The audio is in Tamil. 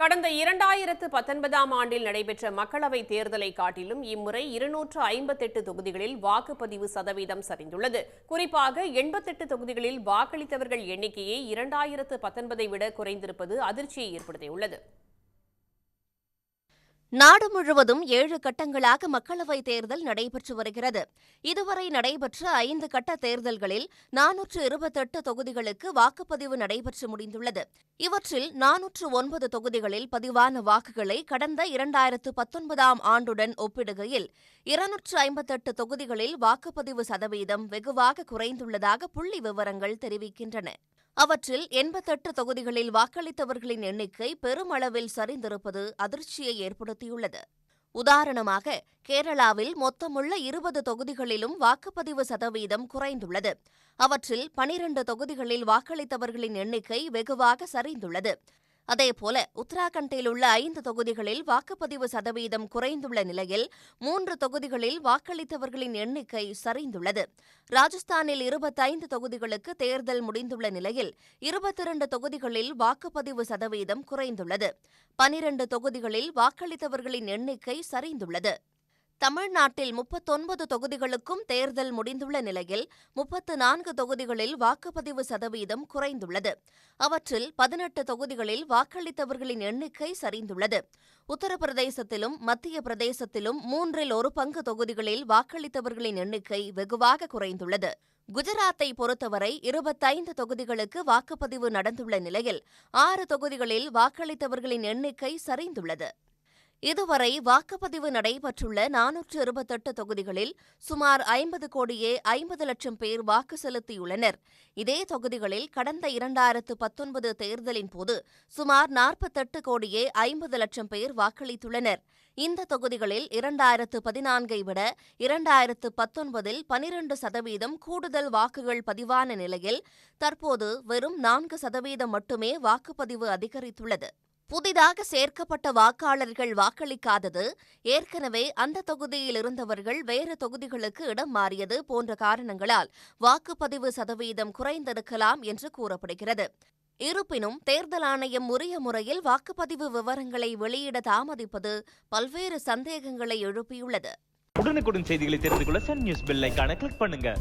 கடந்த இரண்டாயிரத்து பத்தொன்பதாம் ஆண்டில் நடைபெற்ற மக்களவைத் தேர்தலை காட்டிலும் இம்முறை இருநூற்று ஐம்பத்தெட்டு தொகுதிகளில் வாக்குப்பதிவு சதவீதம் சரிந்துள்ளது. குறிப்பாக எண்பத்தெட்டு தொகுதிகளில் வாக்களித்தவர்கள் எண்ணிக்கையே இரண்டாயிரத்து பத்தொன்பதை விட குறைந்திருப்பது அதிர்ச்சியை ஏற்படுத்தியுள்ளது. நாடு முழுவதும் ஏழு கட்டங்களாக மக்களவைத் தேர்தல் நடைபெற்று வருகிறது. இதுவரை நடைபெற்ற ஐந்து கட்ட தேர்தல்களில் நானூற்று இருபத்தெட்டு தொகுதிகளுக்கு வாக்குப்பதிவு நடைபெற்று முடிந்துள்ளது. இவற்றில் நானூற்று ஒன்பது தொகுதிகளில் பதிவான வாக்குகளை கடந்த இரண்டாயிரத்து பத்தொன்பதாம் ஆண்டுடன் ஒப்பிடுகையில் இருநூற்று ஐம்பத்தெட்டு தொகுதிகளில் வாக்குப்பதிவு சதவீதம் வெகுவாக குறைந்துள்ளதாக புள்ளி விவரங்கள் தெரிவிக்கின்றன. அவற்றில் எண்பத்தெட்டு தொகுதிகளில் வாக்களித்தவர்களின் எண்ணிக்கை பெருமளவில் சரிந்திருப்பது அதிர்ச்சியை ஏற்படுத்தியுள்ளது. உதாரணமாக கேரளாவில் மொத்தமுள்ள இருபது தொகுதிகளிலும் வாக்குப்பதிவு சதவீதம் குறைந்துள்ளது. அவற்றில் பனிரண்டு தொகுதிகளில் வாக்களித்தவர்களின் எண்ணிக்கை வெகுவாக சரிந்துள்ளது. அதேபோல உத்தராகண்டில் உள்ள ஐந்து தொகுதிகளில் வாக்குப்பதிவு சதவீதம் குறைந்துள்ள நிலையில் மூன்று தொகுதிகளில் வாக்களித்தவர்களின் எண்ணிக்கை சரிந்துள்ளது. ராஜஸ்தானில் இருபத்தைந்து தொகுதிகளுக்கு தேர்தல் முடிந்துள்ள நிலையில் இருபத்திரண்டு தொகுதிகளில் வாக்குப்பதிவு சதவீதம் குறைந்துள்ளது. பனிரண்டு தொகுதிகளில் வாக்களித்தவர்களின் எண்ணிக்கை சரிந்துள்ளது. தமிழ்நாட்டில் முப்பத்தொன்பது தொகுதிகளுக்கும் தேர்தல் முடிந்துள்ள நிலையில் முப்பத்து நான்கு தொகுதிகளில் வாக்குப்பதிவு சதவீதம் குறைந்துள்ளது. அவற்றில் பதினெட்டு தொகுதிகளில் வாக்களித்தவர்களின் எண்ணிக்கை சரிந்துள்ளது. உத்தரப்பிரதேசத்திலும் மத்திய பிரதேசத்திலும் மூன்றில் ஒரு பங்கு தொகுதிகளில் வாக்களித்தவர்களின் எண்ணிக்கை வெகுவாக குறைந்துள்ளது. குஜராத்தை பொறுத்தவரை இருபத்தைந்து தொகுதிகளுக்கு வாக்குப்பதிவு நடந்துள்ள நிலையில் ஆறு தொகுதிகளில் வாக்களித்தவர்களின் எண்ணிக்கை சரிந்துள்ளது. இதுவரை வாக்குப்பதிவு நடைபெற்றுள்ள நானூற்று இருபத்தெட்டு தொகுதிகளில் சுமார் ஐம்பது கோடியே ஐம்பது லட்சம் பேர் வாக்கு செலுத்தியுள்ளனர். இதே தொகுதிகளில் கடந்த இரண்டாயிரத்து பத்தொன்பது தேர்தலின் போது சுமார் நாற்பத்தெட்டு கோடியே ஐம்பது லட்சம் பேர் வாக்களித்துள்ளனர். இந்த தொகுதிகளில் இரண்டாயிரத்து பதினான்கை விட இரண்டாயிரத்து பத்தொன்பதில் பனிரண்டு சதவீதம் கூடுதல் வாக்குகள் பதிவான நிலையில் தற்போது வெறும் நான்கு சதவீதம் மட்டுமே வாக்குப்பதிவு அதிகரித்துள்ளது. புதிதாக சேர்க்கப்பட்ட வாக்காளர்கள் வாக்களிக்காதது. ஏற்கனவே அந்த தொகுதியில் இருந்தவர்கள் வேறு தொகுதிகளுக்கு இடம் மாறியது போன்ற காரணங்களால் வாக்குப்பதிவு சதவீதம் குறைந்திருக்கலாம் என்று கூறப்படுகிறது. இருப்பினும் தேர்தல் ஆணையம் உரிய முறையில் வாக்குப்பதிவு விவரங்களை வெளியிட தாமதிப்பது பல்வேறு சந்தேகங்களை எழுப்பியுள்ளது. உடனுக்குடன் செய்திகளை தெரிந்து கொள்ள சன் நியூஸ் பெல் கிளிக் பண்ணுங்க.